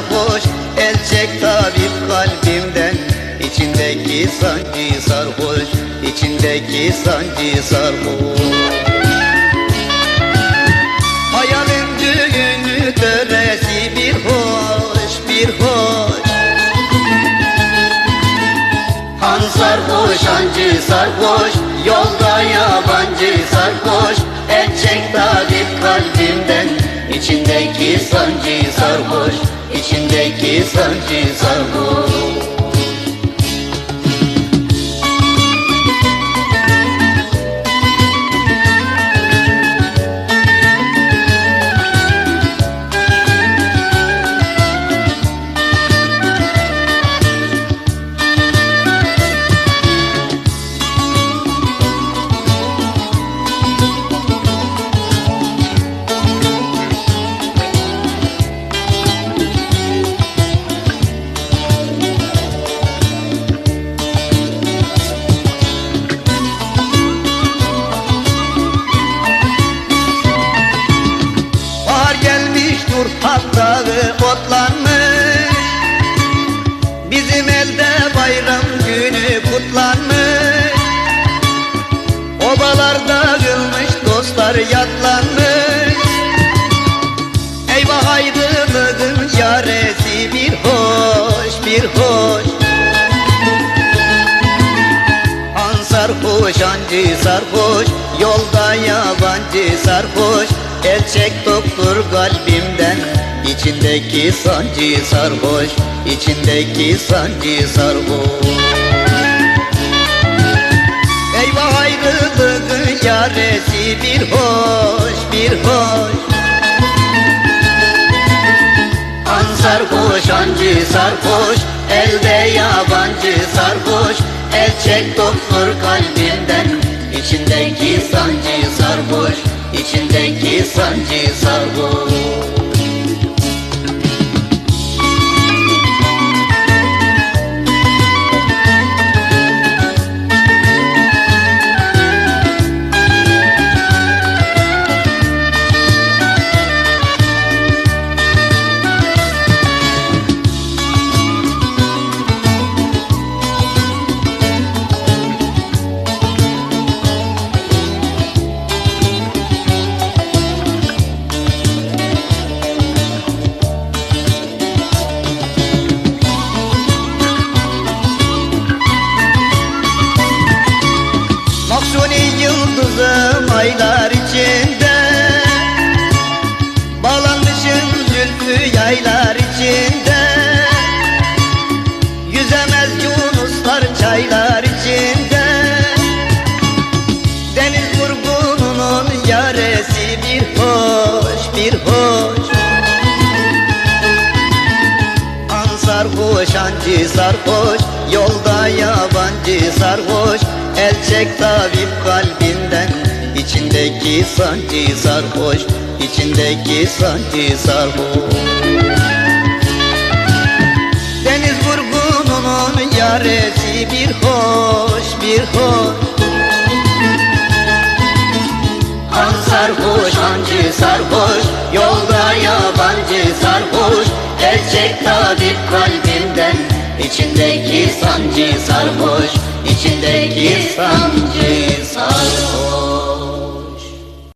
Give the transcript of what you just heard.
sarhoş El çek tabip kalbimden. İçindeki sancı sarhoş İçindeki sancı sarhoş. Hayalin düğünü töresi bir hoş bir hoş. Han sarhoş hancı sarhoş Yolda yabancı sarhoş. El çek tabip kalbimden İçindeki sancı sarhoş İçindeki sancı sarhoş dostlar yatlanmış Eyvah ayrılığın yaresi bir hoş bir hoş. Sarhoş ancı sarhoş Yolda yabancı sarhoş. El çek doktor kalbimden İçindeki sancı sarhoş İçindeki sancı sarhoş ayrılığın yaresi bir hoş bir hoş. Sarhoş ancı sarhoş Elde yabancı sarhoş. El çek doktor kalbimden İçindeki sancı sarhoş İçindeki sancı sarhoş aylar içinde. Bağlanmışım zülfü yaylar içinde. Yüzemez yunuslar çaylar içinde. Deniz vurgununun yaresi bir hoş bir hoş. Sarhoş ancı sarhoş. Yolda yabancı sarhoş. El çek kalbinden İçindeki sancı sarhoş İçindeki sancı sarhoş. Deniz vurgununun yaresi bir hoş bir hoş. An sarhoş ancı sarhoş Yolda yabancı sarhoş. El çek tabip kalbimden İçindeki sancı sarhoş İçindeki sancı sarhoş